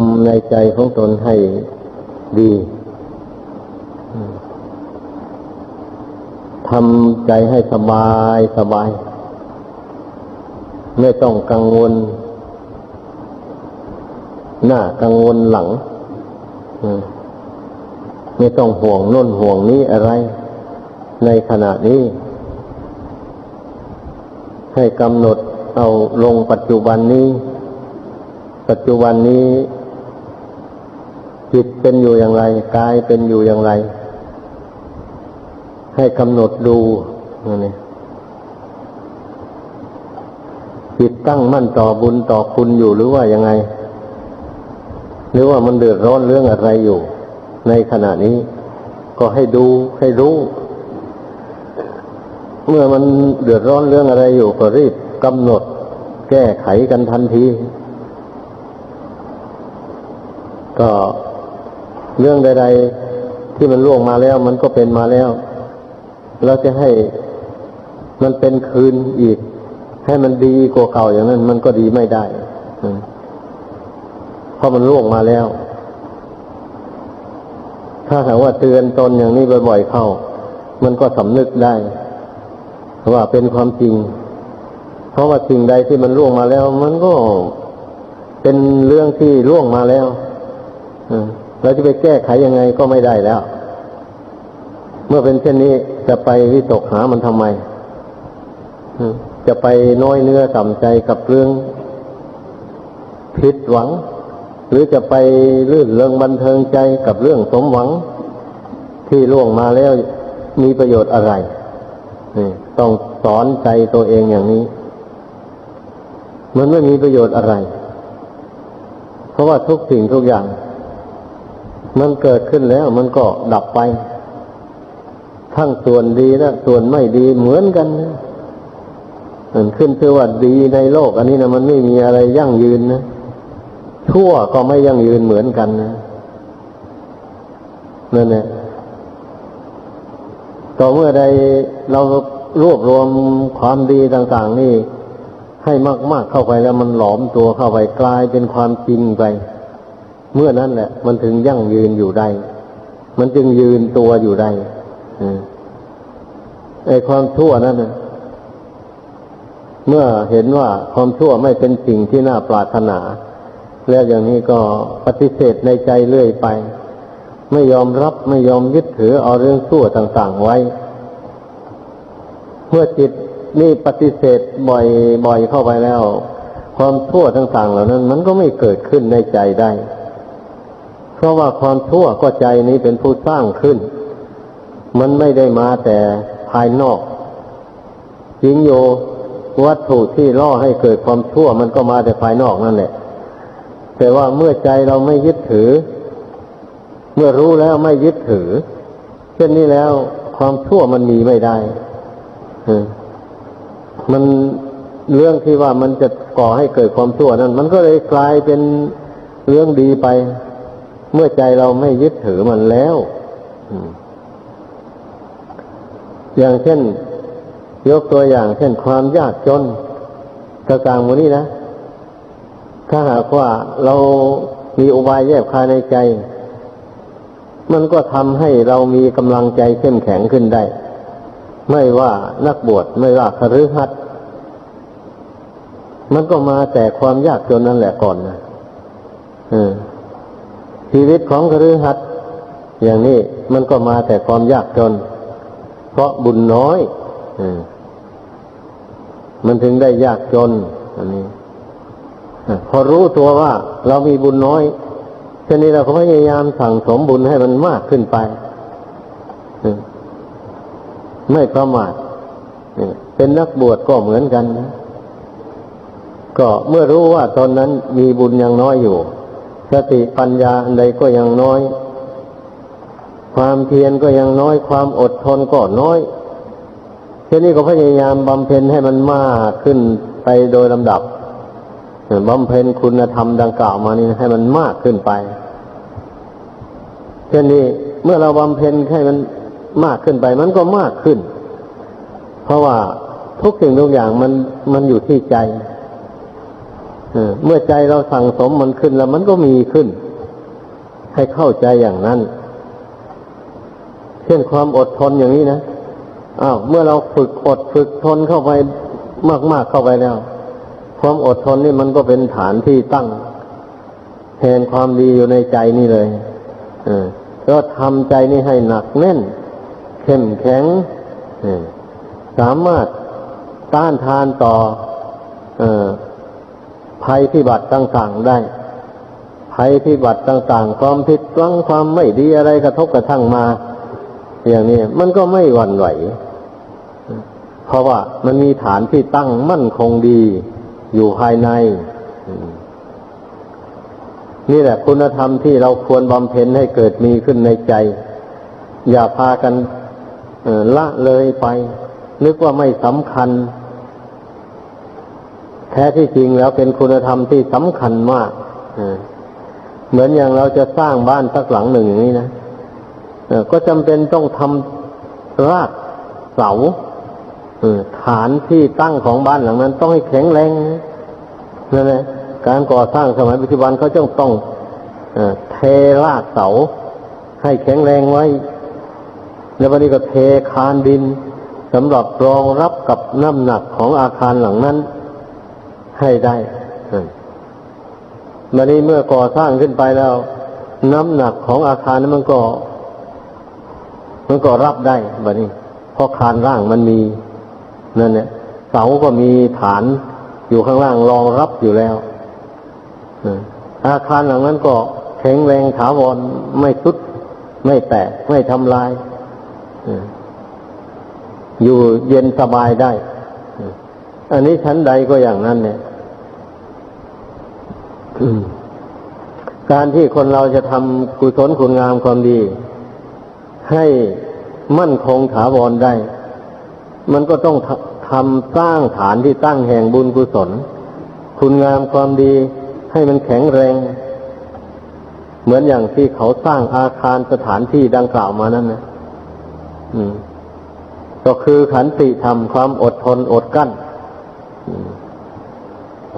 ำในใจของตนให้ดีทำใจให้สบายสบาย ไม่ต้องกังวล หน้ากังวลหลัง ไม่ต้องห่วงน่นห่วงนี้อะไร ในขณะนี้ ให้กำหนดเอาลงปัจจุบันนี้ ปัจจุบันนี้ จิตเป็นอยู่อย่างไรกายเป็นอยู่อย่างไร ให้กำหนดดูนี่จิตตั้งมั่นต่อบุญต่อคุณอยู่หรือว่ายังไง หรือว่ามันเดือดร้อนเรื่องอะไรอยู่ ในขณะนี้ ก็ให้ดูให้รู้ เมื่อมันเดือดร้อนเรื่องอะไรอยู่ก็รีบกำหนด แก้ไขกันทันที ก็เรื่องใด ๆ ที่มันล่วงมาแล้ว มันก็เป็นมาแล้ว เราจะให้มันเป็นคืนอีก ให้มันดีกว่าเก่าอย่างนั้น มันก็ดีไม่ได้เพราะมันล่วงมาแล้ว ถ้าหากว่าเตือนตนอย่างนี้บ่อยๆเข้า มันก็สำนึกได้ ว่าเป็นความจริง เพราะว่าสิ่งใดที่มันล่วงมาแล้ว มันก็เป็นเรื่องที่ล่วงมาแล้ว เราจะไปแก้ไขยังไงก็ไม่ได้แล้ว เมื่อเป็นเช่นนี้จะไปวิตกหามันทำไมจะไปน้อยเนื้อต่ำใจกับเรื่องผิดหวัง หรือจะไปลื่นเริงบันเทิงใจกับเรื่องสมหวัง ที่ล่วงมาแล้วมีประโยชน์อะไรต้องสอนใจตัวเองอย่างนี้ มันไม่มีประโยชน์อะไร เพราะว่าทุกสิ่งทุกอย่าง มันเกิดขึ้นแล้วมันก็ดับไป ทั้งส่วนดีและส่วนไม่ดีเหมือนกันมันขึ้นชื่อว่าดีในโลก อันนี้นะมันไม่มีอะไรยั่งยืนนะชั่วก็ไม่ยั่งยืนเหมือนกันนะนั่นแหละต่อเมื่อใดเรารวบรวมความดีต่าง ๆ นี่ ให้มาก ๆเข้าไปแล้วมันหลอมตัวเข้าไปกลายเป็นความจริงไป เมื่อนั้นแหละ มันถึงยั่งยืนอยู่ได้ มันจึงยืนตัวอยู่ได้ไอ้ความชั่วนั้นนะเมื่อเห็นว่าความชั่วไม่เป็นสิ่งที่น่าปรารถนา แล้วอย่างนี้ก็ปฏิเสธในใจเรื่อยไป ไม่ยอมรับไม่ยอมยึดถือเอาเรื่องชั่วต่าง ๆไว้ เมื่อจิตนี่ปฏิเสธบ่อยบ่อยเข้าไปแล้ว ความชั่วต่าง ๆ เหล่านั้น มันก็ไม่เกิดขึ้นในใจได้ เพราะว่าความชั่วก็ใจนี้เป็นผู้สร้างขึ้น มันไม่ได้มาแต่ภายนอกจริงโยวัตถุที่ล่อให้เกิดความชั่ว มันก็มาแต่ภายนอกนั่นแหละ แต่ว่าเมื่อใจเราไม่ยึดถือ เมื่อรู้แล้วไม่ยึดถือ เช่นนี้แล้วความชั่วมันมีไม่ได้มันเรื่องที่ว่ามันจะก่อให้เกิดความชั่วนั้น มันก็เลยกลายเป็นเรื่องดีไป เมื่อใจเราไม่ยึดถือมันแล้ว อย่างเช่น ยกตัวอย่าง เช่นความยากจนต่างวันนี้นะ ถ้าหากว่าเรามีอุบายแยบคายในใจ มันก็ทำให้เรามีกำลังใจเข้มแข็งขึ้นได้ ไม่ว่านักบวชไม่ว่าคฤหัสถ์มันก็มาแต่ความยากจนนั่นแหละก่อนนะอืม ชีวิตของคฤหัสถ์อย่างนี้มันก็มาแต่ความยากจน เพราะบุญน้อยอมันถึงได้ยากจน อันนี้พอรู้ตัวว่าเรามีบุญน้อยทีนี้เราก็พยายามสั่งสมบุญให้มันมากขึ้นไปไม่ประมาทเป็นนักบวชก็เหมือนกันนะก็เมื่อรู้ว่าตอนนั้นมีบุญยังน้อยอยู่ สติปัญญาอันใดก็ยังน้อย ความเพียรก็ยังน้อย ความอดทนก็น้อยทีนี้ก็พยายามบำเพ็ญให้มันมากขึ้นไปโดยลำดับบำเพ็ญคุณธรรมดังกล่าวมานี่ให้มันมากขึ้นไปเช่นนี้เมื่อเราบำเพ็ญให้มันมากขึ้นไป มันก็มากขึ้น เพราะว่าทุกสิ่งทุกอย่างมันมันอยู่ที่ใจ เมื่อใจเราสั่งสมมันขึ้นแล้วมันก็มีขึ้น ให้เข้าใจอย่างนั้น เช่นความอดทนอย่างนี้นะอ้าวเมื่อเราฝึกอดฝึกทนเข้าไปมาก ๆเข้าไปแล้ว ความอดทนนี่มันก็เป็นฐานที่ตั้ง แทนความดีอยู่ในใจนี่เลยเออก็ทำใจนี่ให้หนักแน่น เข้มแข็งสามารถต้านทานต่ออ ภัยพิบัติต่างๆได้ ภัยพิบัติต่างๆ ความผิดหวังความไม่ดีอะไรกระทบกระทั่งมา อย่างนี้มันก็ไม่หวั่นไหว เพราะว่ามันมีฐานที่ตั้งมั่นคงดีอยู่ภายใน นี่แหละคุณธรรมที่เราควรบำเพ็ญให้เกิดมีขึ้นในใจ อย่าพากันละเลยไปนึกว่าไม่สำคัญ ท้ที่จริงแล้วเป็นคุณธรรมที่สำคัญมากเหมือนอย่างเราจะสร้างบ้านสักหลังหนึ่งอย่างนี้นะก็จำเป็นต้องทำรากเสาฐานที่ตั้งของบ้านหลังนั้น ต้องให้แข็งแรงนั่นแหละการก่อสร้างสมัยปัจจุบันเขาจ้องต้องเทรากเสา ให้แข็งแรงไว้ แล้ววันนี้ก็เทคานดินสำหรับรองรับกับน้ำหนักของอาคารหลังนั้น ให้ได้วันนี้เมื่อก่อสร้างขึ้นไปแล้ว น้ำหนักของอาคารนั้นมันก็ มันก็รับได้บัดนี้เพราะคานร่างมันมีนั่นเนี่ยเสาก็มีฐานอยู่ข้างล่างรองรับอยู่แล้วอาคารหลังนั้นก็แข็งแรงถาวรไม่ทุดไม่แตกไม่ทำลายอยู่เย็นสบายได้ อันนี้ชั้นใดก็อย่างนั้นเนี่ย การที่คนเราจะทำกุศลคุณงามความดี ให้มั่นคงถาวรได้ มันก็ต้องทำสร้างฐานที่ตั้งแห่งบุญกุศล คุณงามความดีให้มันแข็งแรง เหมือนอย่างที่เขาสร้างอาคารสถานที่ดังกล่าวมานั่นนะก็คือขันติธรรมความอดทนอดกั้น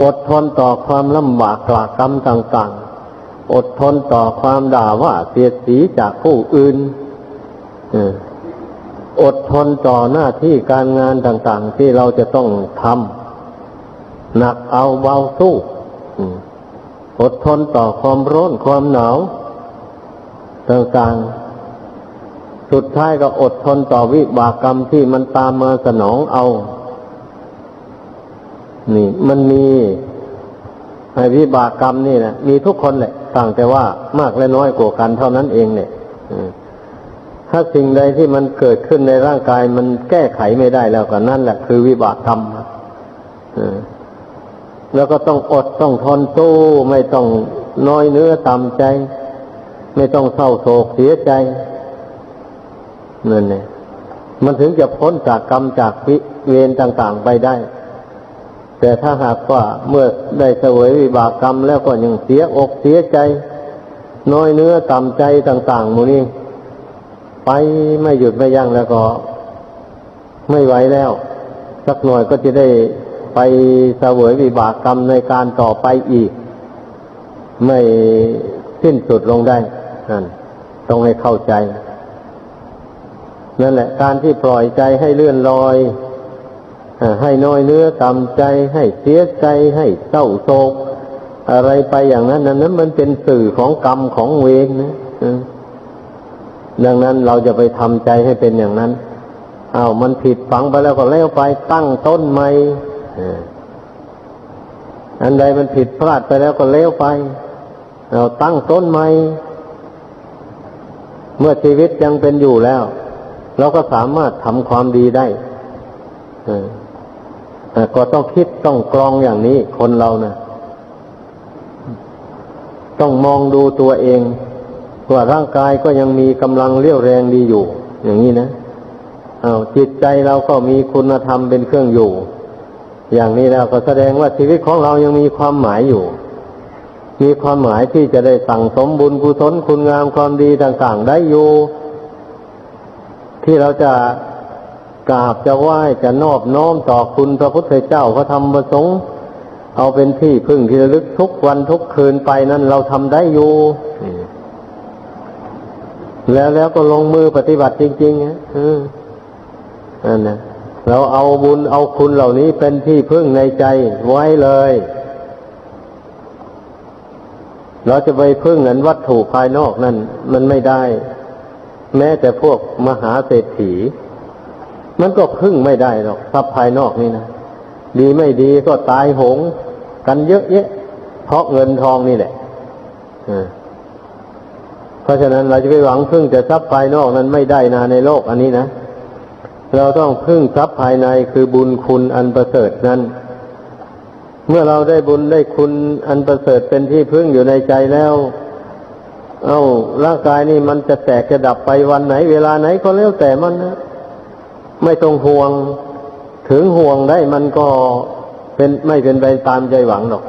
อดทนต่อความลำบากกลากรรมต่างๆ อดทนต่อความด่าว่าเสียดสีจากผู้อื่นอดทนต่อหน้าที่การงานต่าง ๆ ที่เราจะต้องทำหนักเอาเบาสู้อดทนต่อความร้อนความหนาวต่างๆ สุดท้ายก็อดทนต่อวิบากกรรมที่มันตามมาสนองเอา นี่ มันมีวิบากกรรมนี่นะมีทุกคนแหละต่างแต่ว่ามากและน้อยกว่ากันเท่านั้นเองเนี่ยถ้าสิ่งใดที่มันเกิดขึ้นในร่างกายมันแก้ไขไม่ได้แล้วก็นั่นแหละคือวิบากกรรมแล้วก็ต้องอดต้องทนตู้ไม่ต้องน้อยเนื้อต่ำใจ ไม่ต้องเศร้าโศกเสียใจนั่นเนี่ยมันถึงจะพ้นจากกรรมจากวิเวรต่าง ๆ ไปได้ แต่ถ้าหากว่าเมื่อได้เสวยวิบากกรรมแล้วก็ยังเสียอกเสียใจ น้อยเนื้อต่ำใจต่าง ๆ มูนี้ไปไม่หยุดไม่ยั้งแล้วก็ ไม่ไหวแล้ว สักหน่อยก็จะได้ไปเสวยวิบากกรรมในการต่อไปอีก ไม่สิ้นสุดลงได้นั่นต้องให้เข้าใจ นั่นแหละ การที่ปล่อยใจให้เลื่อนลอย ให้น้อยเนื้อต่ำใจ ให้เสียใจให้เศร้าโศก อะไรไปอย่างนั้นนั้นมันเป็นสื่อของกรรมของเวรนะดังนั้นเราจะไปทำใจให้เป็นอย่างนั้นอา้าวมันผิดฝังไปแล้วก็แล้วไปตั้งต้นใหม่อันใดมันผิดพลาดไปแล้วก็แล้วไป เราตั้งต้นใหม่เมื่อชีวิตยังเป็นอยู่แล้ว เราก็สามารถทำความดีได้ ก็ต้องคิดต้องกรองอย่างนี้คนเรานะต้องมองดูตัวเองว่าร่างกายก็ยังมีกำลังเรี่ยวแรงดีอยู่ อย่างนี้นะอา้าวจิตใจเราก็มีคุณธรรมเป็นเครื่องอยู่ อย่างนี้แล้วก็แสดงว่าชีวิตของเรายังมีความหมายอยู่ มีความหมายที่จะได้สั่งสมบุญกุศลคุณงามความดีต่าง ๆ ได้อยู่ ที่เราจะ กราบจะไหว้จะนอบน้อมต่อคุณพระพุทธเจ้าพระธรรมพระสงฆ์เอาเป็นที่พึ่งที่ระลึกทุกวันทุกคืนไปนั้นเราทำได้อยู่แล้วแล้วก็ลงมือปฏิบัติจริงๆนะอืมนั่นนะเราเอาบุญเอาคุณเหล่านี้เป็นที่พึ่งในใจไว้เลย เราจะไปพึ่งเงินวัตถุภายนอกนั่นมันไม่ได้ แม้แต่พวกมหาเศรษฐี มันก็พึ่งไม่ได้หรอกทรัพย์ภายนอกนี่นะดีไม่ดีก็ตายโหง กันเยอะแยะเพราะเงินทองนี่แหละเพราะฉะนั้นเราจะไปหวังพึ่งแต่ทรัพย์ภายนอกนั้นไม่ได้นะในโลกอันนี้นะเราต้องพึ่งทรัพย์ภายในคือบุญคุณอันประเสริฐนั้น เมื่อเราได้บุญได้คุณอันประเสริฐเป็นที่พึ่งอยู่ในใจแล้ว เอา้าร่างกายนี่มันจะแตกจะดับไปวันไหน เวลาไหนก็แล้วแต่มันนะ ไม่ต้องห่วง ถึงห่วงได้มันก็เป็นไม่เป็นไปตามใจหวังหรอก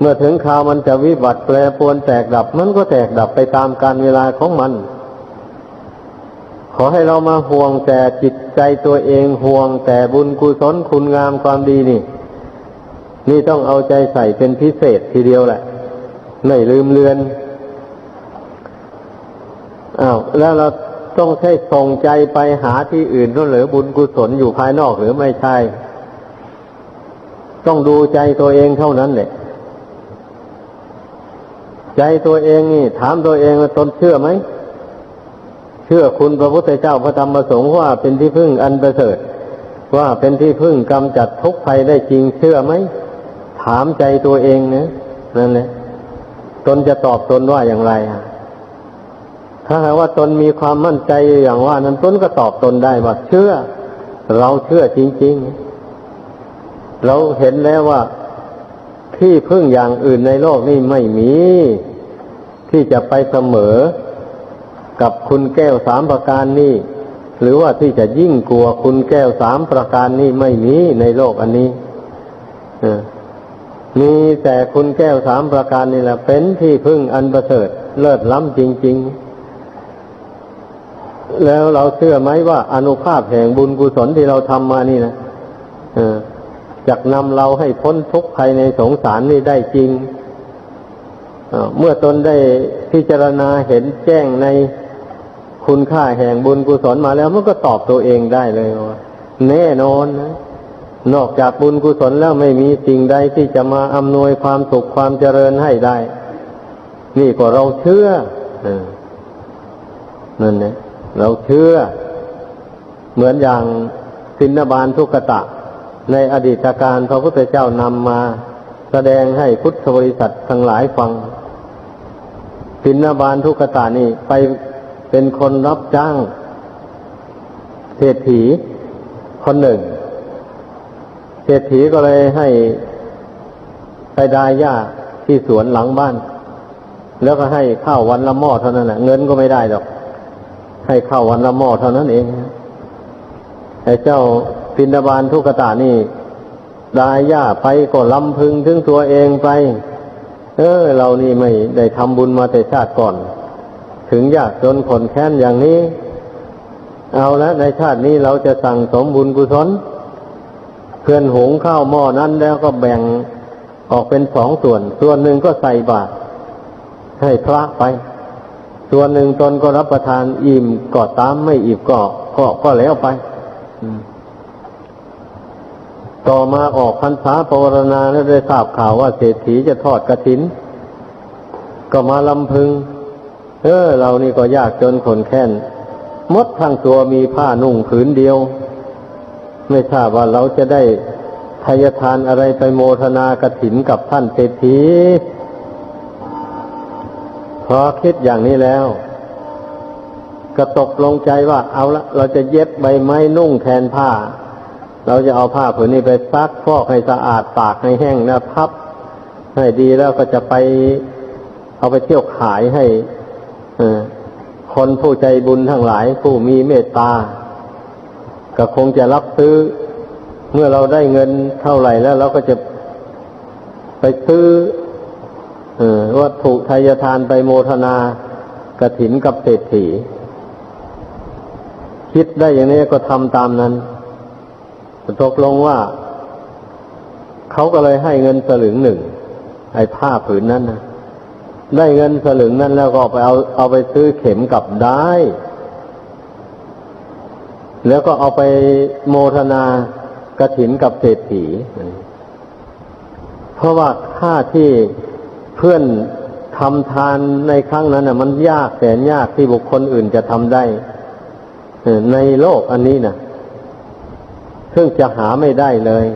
เมื่อถึงคราวมันจะวิบัติแปรปวนแตกดับ มันก็แตกดับไปตามการเวลาของมัน ขอให้เรามาห่วงแต่จิตใจตัวเองห่วงแต่บุญกุศลคุณงามความดีนี่ นี่ต้องเอาใจใส่เป็นพิเศษทีเดียวแหละไม่ลืมเลือนอ้าวแล้วเรา ต้องใช้ส่งใจไปหาที่อื่นก็หรือบุญกุศลอยู่ภายนอกหรือไม่ใช่ ต้องดูใจตัวเองเท่านั้นแหละใจตัวเองนี่ ถามตัวเองว่าตนเชื่อไหม เชื่อคุณพระพุทธเจ้าพระธรรมพระสงฆ์ว่าเป็นที่พึ่งอันประเสริฐว่าเป็นที่พึ่งกำจัดทุกข์ภัยได้จริงเชื่อไหม ถามใจตัวเองนะนั่นแหละตนจะตอบตนว่าอย่างไรอะ ถ้าหากว่าตนมีความมั่นใจอย่างว่า นั้นตนก็ตอบตนได้ว่าเชื่อ เราเชื่อจริง ๆ เราเห็นแล้วว่าที่พึ่งอย่างอื่นในโลกนี่ไม่มี ที่จะไปเสมอ กับคุณแก้วสามประการนี้หรือว่าที่จะยิ่งกลัวคุณแก้วสามประการนี้ไม่มีในโลกอันนี้มีแต่คุณแก้วสามประการนี่แหละเป็นที่พึ่งอันประเสริฐเลิศล้ำจริง ๆ แล้วเราเชื่อไหมว่าอนุภาพแห่งบุญกุศลที่เราทำมานี่นะจะนำเราให้พ้นทุกข์ภายในสงสารนี่ได้จริง เมื่อตนได้พิจารณาเห็นแจ้งในคุณค่าแห่งบุญกุศลมาแล้วมันก็ตอบตัวเองได้เลยว่าแน่นอนนะนอกจากบุญกุศลแล้วไม่มีสิ่งใดที่จะมาอำนวยความสุขความเจริญให้ได้ นี่ก็เราเชื่ออนั่นเนี่ย เราเชื่อ เหมือนอย่างสินบาลทุกตะ ในอดีตการพระพุทธเจ้านำมาแสดงให้พุทธบริษัททั้งหลายฟัง สินบาลทุกตะนี่ไปเป็นคนรับจ้างเศรษฐีคนหนึ่ง เศรษฐีก็เลยให้ไปดายหญ้าที่สวนหลังบ้าน แล้วก็ให้ข้าววันละหม้อเท่านั้นแหละเงินก็ไม่ได้หรอก ให้ข้าววันละหม้อเท่านั้นเองไอ้เจ้าปินดาบานทุกตานี่ดายหญ้าไปก็ลำพึงถึงตัวเองไป เออ เรานี่ไม่ได้ทำบุญมาแต่ชาติก่อน ถึงยากจนขนแค้นอย่างนี้ เอาละในชาตินี้เราจะสั่งสมบุญกุศลเพื่อนหงข้าวหม้อนั้นแล้วก็แบ่งออกเป็นสองส่วน ส่วนหนึ่งก็ใส่บาตรให้พระไป ส่วนหนึ่งตนก็รับประทานอิ่มก็ตามไม่อิ่มก็ก็ก็แล้วไปต่อมาออกพรรษาปวารณาแล้วได้ทราบข่าวว่าเศรษฐีจะทอดกระถิน ก็มาลำพึง เออ เรานี่ก็ยากจนขนแค้นมดทั้งตัวมีผ้านุ่งผืนเดียว ไม่ทราบว่าเราจะได้ทายทานอะไรไปโมทนากระถินกับท่านเศรษฐี พอคิดอย่างนี้แล้ว ก็ตกลงใจว่า เอาละเราจะเย็บใบไม้นุ่งแทนผ้า เราจะเอาผ้าผืนนี้ไปซักฟอกให้สะอาดตากให้แห้งนะพับ ให้ดีแล้วก็จะไปเอาไปเที่ยวขายให้คนผู้ใจบุญทั้งหลาย ผู้มีเมตตา ก็คงจะรับซื้อ เมื่อเราได้เงินเท่าไหร่แล้วเราก็จะไปซื้อ วัตถุทายทานไปโมทนากระถินกับเศรษฐี คิดได้อย่างนี้ก็ทำตามนั้นตกลงว่า เขาก็เลยให้เงินสลึงหนึ่งไอ้ผ้าผืนนั้นนะได้เงินสลึงนั้นแล้วก็ไปเอาเอาไปซื้อเข็มกลับได้ แล้วก็เอาไปโมทนากระถินกับเศรษฐี เพราะว่าค่าที่ เพื่อนทำทานในครั้งนั้นน่ะมันยากแสนยากที่บุคคลอื่นจะทำได้ในโลกอันนี้นะซึ่งจะหาไม่ได้เลย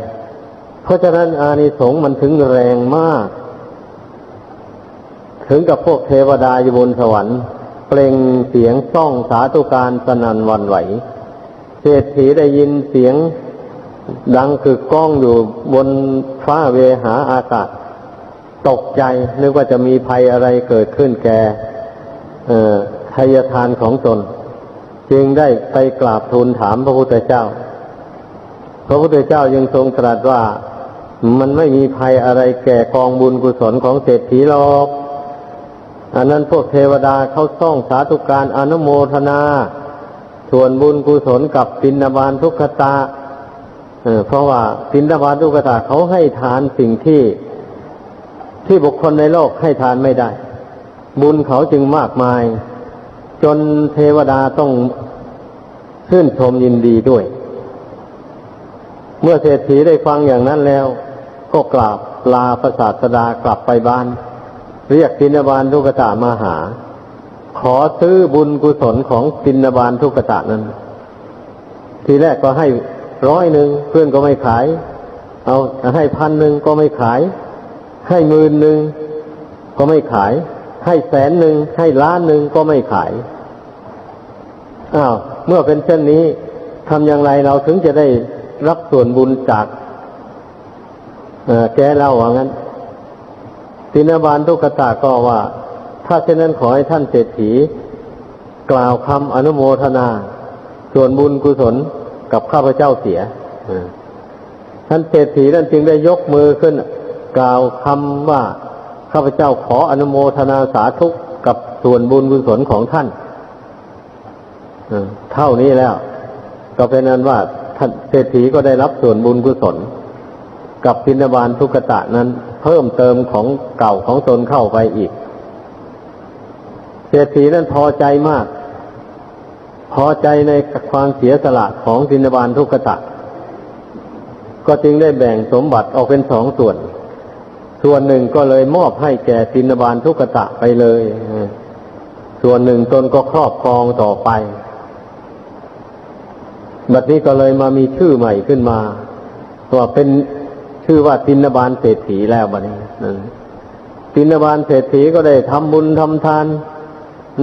เพราะฉะนั้นอานิสงส์มันถึงแรงมาก ถึงกับพวกเทวดาอยู่บนสวรรค์ เปล่งเสียงซ่อง สาธุการสนันวันไหวเศรษฐีได้ยินเสียงดังคือก้องอยู่บนฟ้าเวหาอากาศ ตกใจนึกว่าจะมีภัยอะไรเกิดขึ้นแก่ทายทานของตน จึงได้ไปกราบทูลถามพระพุทธเจ้า พระพุทธเจ้ายังทรงตรัสว่ามันไม่มีภัยอะไรแก่กองบุญกุศลของเศรษฐีหรอก อันนั้นพวกเทวดาเขาส่องสาธุการอนุโมทนา ส่วนบุญกุศลกับปินบาลทุกขตาเเพราะว่าปินบาลทุกขตาเขาให้ทานสิ่งที่ ที่บุคคลในโลกให้ทานไม่ได้ บุญเขาจึงมากมาย จนเทวดาต้องชื่นชมยินดีด้วยเมื่อเศรษฐีได้ฟังอย่างนั้นแล้ว ก็กราบลาพระศาสดากลับไปบ้าน เรียกตินบาลทุกตะมาหา ขอซื้อบุญกุศลของตินบาลทุกตะนั้น ทีแรกก็ให้ร้อยหนึ่งเพื่อนก็ไม่ขาย เอาให้พันหนึ่งก็ไม่ขาย ให้หมื่นหนึ่งก็ไม่ขาย ให้แสนหนึ่งให้ล้านหนึ่งก็ไม่ขายอ้าวเมื่อเป็นเช่นนี้ทำอย่างไรเราถึงจะได้รับส่วนบุญจากแกเราว่างั้นตินาบาลทุกตาก็ว่า ถ้าเช่นนั้นขอให้ท่านเศรษฐี กล่าวคำอนุโมทนา ส่วนบุญกุศลกับข้าพเจ้าเสียท่านเศรษฐีนั่นจึงได้ยกมือขึ้น กล่าวคำว่าข้าพเจ้าขออนุโมทนาสาธุกับส่วนบุญกุศลของท่านเออเท่านี้แล้ว ก็เป็นนั้นว่าท่านเศรษฐีก็ได้รับส่วนบุญกุศล กับพินาบาลทุกตะนั้น เพิ่มเติมของเก่าของตนเข้าไปอีก เศรษฐีนั้นพอใจมาก พอใจในความเสียสละของพินาบาลทุกตะ ก็จึงได้แบ่งสมบัติออกเป็นสองส่วน ส่วนหนึ่งก็เลยมอบให้แก่ตินบาลทุกตะไปเลย ส่วนหนึ่งตนก็ครอบครองต่อไป บัดนี้ก็เลยมามีชื่อใหม่ขึ้นมาว่าเป็นชื่อว่าตินบาลเศรษฐีแล้วบัดนี้ตินบาลเศรษฐีก็ได้ทำบุญทำทาน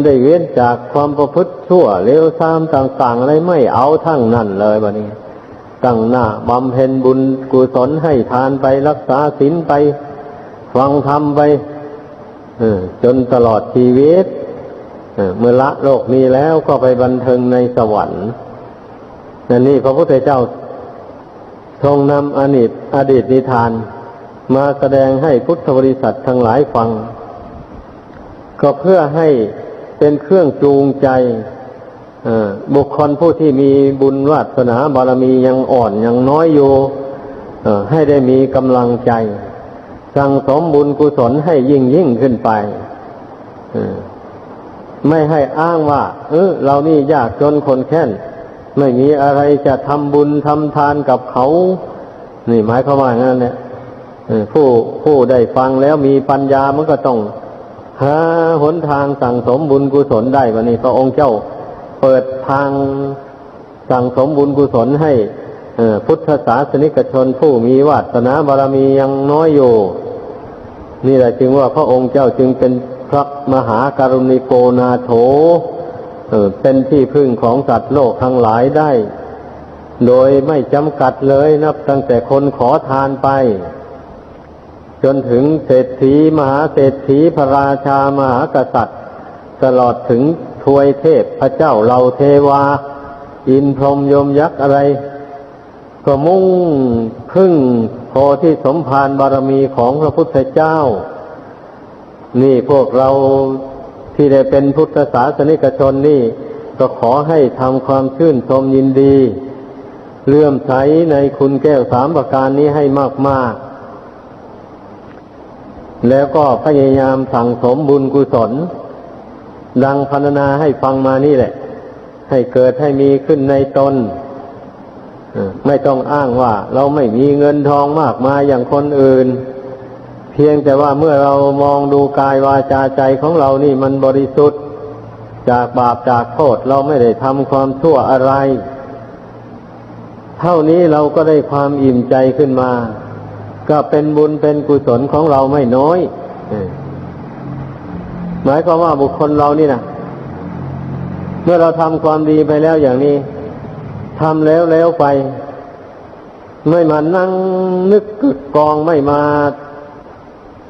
ได้เว้นจากความประพฤติชั่วเลวทรามต่างๆอะไรไม่เอาทั้งนั้นเลยบัดนี้ตั้งหน้าบำเพ็ญบุญกุศลให้ทานไปรักษาศีลไป ฟังธรรมไปจนตลอดชีวิตเมื่อละโลกนี้แล้วก็ไปบันเทิงในสวรรค์นั่นนี่พระพุทธเจ้าทรงนำอดีตอดีตนิทาน มาแสดงให้พุทธบริษัททั้งหลายฟัง ก็เพื่อให้เป็นเครื่องจูงใจบุคคลผู้ที่มีบุญวาสนาบารมียังอ่อนยังน้อยอยู่ให้ได้มีกำลังใจ สั่งสมบุญกุศลให้ยิ่งยิ่งขึ้นไปไม่ให้อ้างว่า เออเรานี่ยากจนคนแค้นไม่มีอะไรจะทำบุญทำทานกับเขา นี่หมายความว่าอย่างนั้นเนี่ยผู้ผู้ได้ฟังแล้วมีปัญญามันก็ต้องหาหนทางสั่งสมบุญกุศลได้วันนี้พระองค์เจ้าเปิดทางสั่งสมบุญกุศลให้พุทธศาสนิกชนผู้มีวาสนาบารมียังน้อยอยู่ นี่แหละจึงว่าพระองค์เจ้าจึงเป็นพระมหาการุณิโกนาโถเออเป็นที่พึ่งของสัตว์โลกทั้งหลายได้ โดยไม่จำกัดเลยนับตั้งแต่คนขอทานไป จนถึงเศรษฐีมหาเศรษฐีพระราชามหากษัตริย์ ตลอดถึงทวยเทพพระเจ้าเหล่าเทวา อินพรหมยมยักษ์อะไร ก็มุ่งพึ่ง โพธิสมภารบารมีของพระพุทธเจ้า นี่พวกเราที่ได้เป็นพุทธศาสนิกชนนี่ ก็ขอให้ทำความชื่นชมยินดี เลื่อมใสในคุณแก้วสามประการนี้ให้มากแล้วก็พยายามสั่งสมบุญกุศล ดังพรรณนาให้ฟังมานี่แหละ ให้เกิดให้มีขึ้นในตน ไม่ต้องอ้างว่า เราไม่มีเงินทองมากมายอย่างคนอื่น เพียงแต่ว่าเมื่อเรามองดูกายวาจาใจของเรานี่มันบริสุทธิ์ จากบาปจากโทษเราไม่ได้ทำความชั่วอะไร เท่านี้เราก็ได้ความอิ่มใจขึ้นมา ก็เป็นบุญเป็นกุศลของเราไม่น้อยหมายความว่าบุคคลเรานี่นะเมื่อเราทำความดีไปแล้วอย่างนี้ ทำแล้วแล้วไป ไม่มานั่งนึกกึกกองไม่มา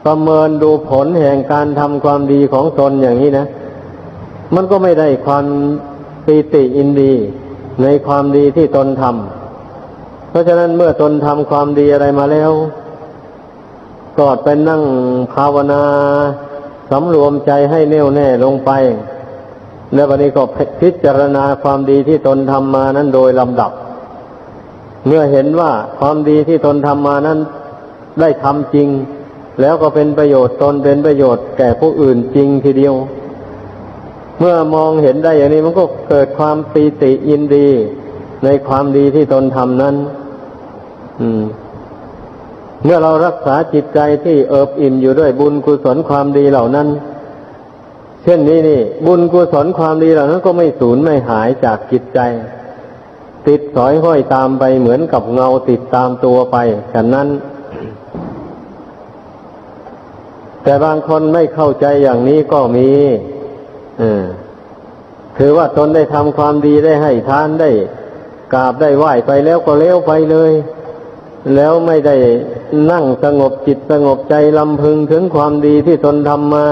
ประเมินดูผลแห่งการทำความดีของตนอย่างนี้นะ มันก็ไม่ได้ความปีติอินดีในความดีที่ตนทำเพราะฉะนั้นเมื่อตนทำความดีอะไรมาแล้วก็ไปนั่งภาวนาสำรวมใจให้แน่วแน่ลงไป แล้ววันนี้ก็พิจารณาความดีที่ตนทำมานั้นโดยลำดับ เมื่อเห็นว่าความดีที่ตนทำมานั้น ได้ทำจริง แล้วก็เป็นประโยชน์ตนเป็นประโยชน์แก่ผู้อื่นจริงทีเดียว เมื่อมองเห็นได้อย่างนี้มันก็เกิดความปีติยินดีในความดีที่ตนทำนั้น อืม เมื่อเรารักษาจิตใจที่เอิบอิ่มอยู่ด้วยบุญกุศลความดีเหล่านั้น เช่นนี้นี่ บุญกุศลความดีเหล่านั้นก็ไม่สูญไม่หายจากจิตใจ ติดสอยห้อยตามไปเหมือนกับเงาติดตามตัวไปฉะนั้น แต่บางคนไม่เข้าใจอย่างนี้ก็มีอถือว่าตนได้ทำความดีได้ให้ทานได้กราบได้ไหว้ไปแล้วก็เลี้ยวไปเลย แล้วไม่ได้นั่งสงบจิตสงบใจลำพึงถึงความดีที่ตนทำมา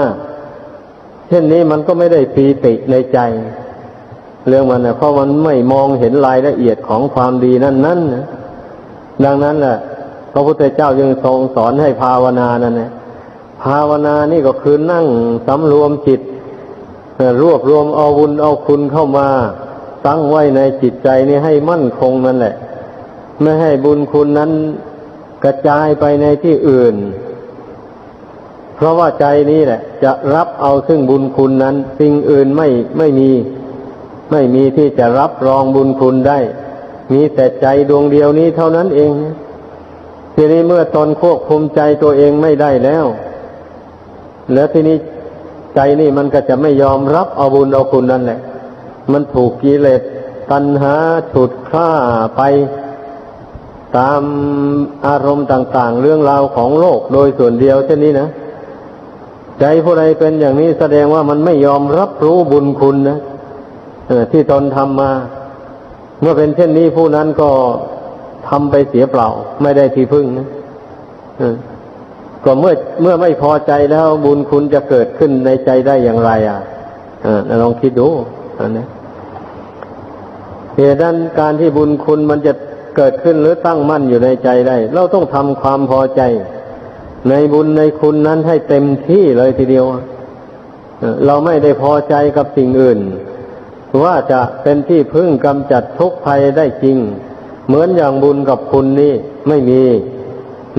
เช่นนี้มันก็ไม่ได้ปีติในใจ เรื่องมันนะเพราะมันไม่มองเห็นรายละเอียดของความดีนั่นนั่นนะดังนั้นแหละพระพุทธเจ้ายังทรงสอนให้ภาวนานั่นนะภาวนานี่ก็คือนั่งสำรวมจิตรวบรวมเอาบุญเอาคุณเข้ามา ตั้งไว้ในจิตใจนี่ให้มั่นคงนั่นแหละ ไม่ให้บุญคุณนั้นกระจายไปในที่อื่น เพราะว่าใจนี้แหละ จะรับเอาซึ่งบุญคุณนั้น สิ่งอื่นไม่ไม่มี ไม่มีที่จะรับรองบุญคุณได้ มีแต่ใจดวงเดียวนี้เท่านั้นเองทีนี้เมื่อตนควบคุมใจตัวเองไม่ได้แล้ว แล้วทีนี้ใจนี่มันก็จะไม่ยอมรับเอาบุญเอาคุณนั่นแหละ มันถูกกิเลสตัณหาฉุดฆ่าไปตามอารมณ์ต่าง ๆ เรื่องราวของโลกโดยส่วนเดียวเช่นนี้นะ ใจผู้ใดเป็นอย่างนี้แสดงว่ามันไม่ยอมรับรู้บุญคุณนะที่ตนทำมา เมื่อเป็นเช่นนี้ผู้นั้นก็ทำไปเสียเปล่า ไม่ได้ที่พึ่งนะก็เมื่อเมื่อไม่พอใจแล้วบุญคุณจะเกิดขึ้นในใจได้อย่างไร อะลองคิดดูอันนี้เหตุนั้นการที่บุญคุณมันจะเกิดขึ้นหรือตั้งมั่นอยู่ในใจได้ เราต้องทำความพอใจ ในบุญในคุณนั้นให้เต็มที่เลยทีเดียว เราไม่ได้พอใจกับสิ่งอื่น ว่าจะเป็นที่พึ่งกำจัดทุกภัยได้จริง เหมือนอย่างบุญกับคุณนี่ไม่มี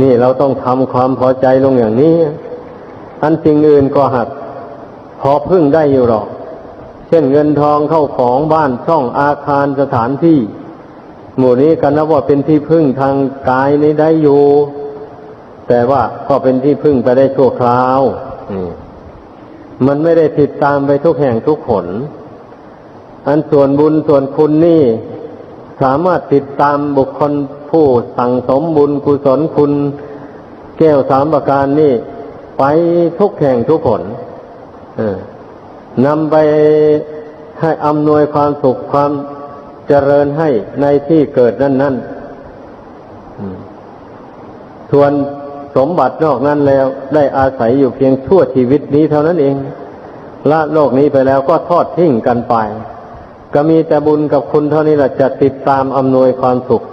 นี่เราต้องทำความพอใจลงอย่างนี้ อันสิ่งอื่นก็หักพอพึ่งได้อยู่หรอก เช่นเงินทองเข้าของบ้านช่องอาคารสถานที่ หมู่นี้กันนับว่าเป็นที่พึ่งทางกายนี้ได้อยู่ แต่ว่าก็เป็นที่พึ่งไปได้ชั่วคราวมันไม่ได้ติดตามไปทุกแห่งทุกผลอันส่วนบุญส่วนคุณนี่ สามารถติดตามบุคคลผู้สั่งสมบุญกุศลคุณ แก้วสามประการนี่ ไปทุกแห่งทุกผลนำไปให้อำนวยความสุขความเจริญให้ในที่เกิดนั่นนั่นส่วน สมบัตินอกนั้นแล้ว ได้อาศัยอยู่เพียงชั่วชีวิตนี้เท่านั้นเองละโลกนี้ไปแล้วก็ทอดทิ้งกันไป ก็มีแต่บุญกับคุณเท่านี้แหละจะติดตามอำนวยความสุข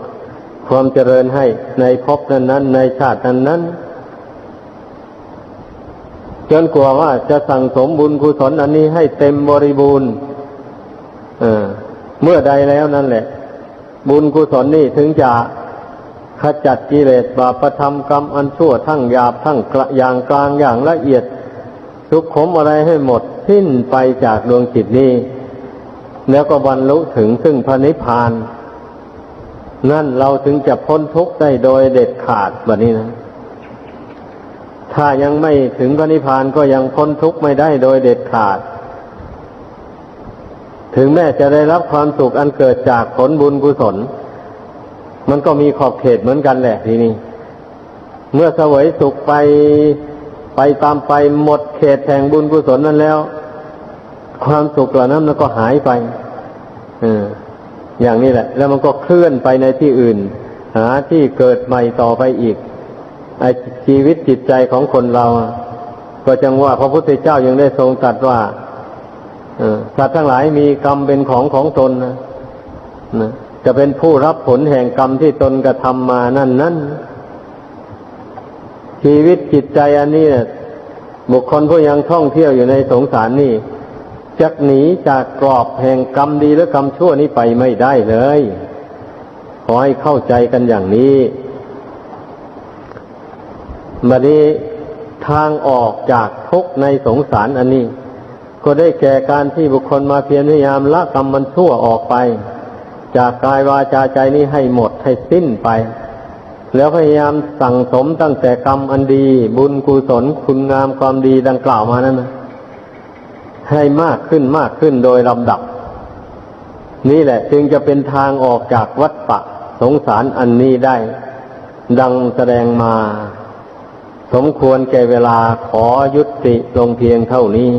ความเจริญให้ในภพนั้นนั้นในชาตินั้นนั้นจนกลัวว่าจะสั่งสมบุญกุศลอันนี้ให้เต็มบริบูรณ์เมื่อใดแล้วนั่นแหละ บุญกุศลนี่ถึงจะ ขจัดกิเลสบาปธรรมกรรมอันชั่วทั้งหยาบทั้งกระอย่างกลางอย่างละเอียดทุกขมอะไรให้หมดสิ้นไปจากดวงจิตนี้ แล้วก็บรรลุถึงซึ่งพระนิพพาน นั่นเราถึงจะพ้นทุกข์ได้โดยเด็ดขาดแบบนี้นะ ถ้ายังไม่ถึงพระนิพพานก็ยังพ้นทุกข์ไม่ได้โดยเด็ดขาด ถึงแม้จะได้รับความสุขอันเกิดจากผลบุญกุศล มันก็มีขอบเขตเหมือนกันแหละทีนี้ เมื่อเสวยสุขไปไปตามไปหมดเขตแห่งบุญกุศลนั้นแล้ว ความสุขเหล่านั้นมันก็หายไปออย่างนี้แหละ แล้วมันก็เคลื่อนไปในที่อื่น หาที่เกิดใหม่ต่อไปอีกไอชีวิตจิตใจของคนเราอะก็จังว่าพระพุทธเจ้ายังได้ทรงตรัสว่าสัตว์ทั้งหลายมีกรรมเป็นของของตนนะ จะเป็นผู้รับผลแห่งกรรมที่ตนกระทำมานั่นนั่นชีวิตจิตใจอันนี้เนี่ยบุคคลผู้ยังท่องเที่ยวอยู่ในสงสารนี่จะหนีจากกรอบแห่งกรรมดีและกรรมชั่วนี้ไปไม่ได้เลย ขอให้เข้าใจกันอย่างนี้บัดนี้ทางออกจากทุกข์ในสงสารอันนี้ ก็ได้แก่การที่บุคคลมาเพียรพยายามละกรรมมันชั่วออกไป จากกายวาจาใจนี้ให้หมดให้สิ้นไป แล้วพยายามสั่งสมตั้งแต่กรรมอันดี บุญกุศลคุณงามความดีดังกล่าวมานั้นนะให้มากขึ้นมากขึ้นโดยลำดับ นี่แหละจึงจะเป็นทางออกจากวัฏฏะสงสารอันนี้ได้ ดังแสดงมา สมควรแก่เวลาขอยุติลงเพียงเท่านี้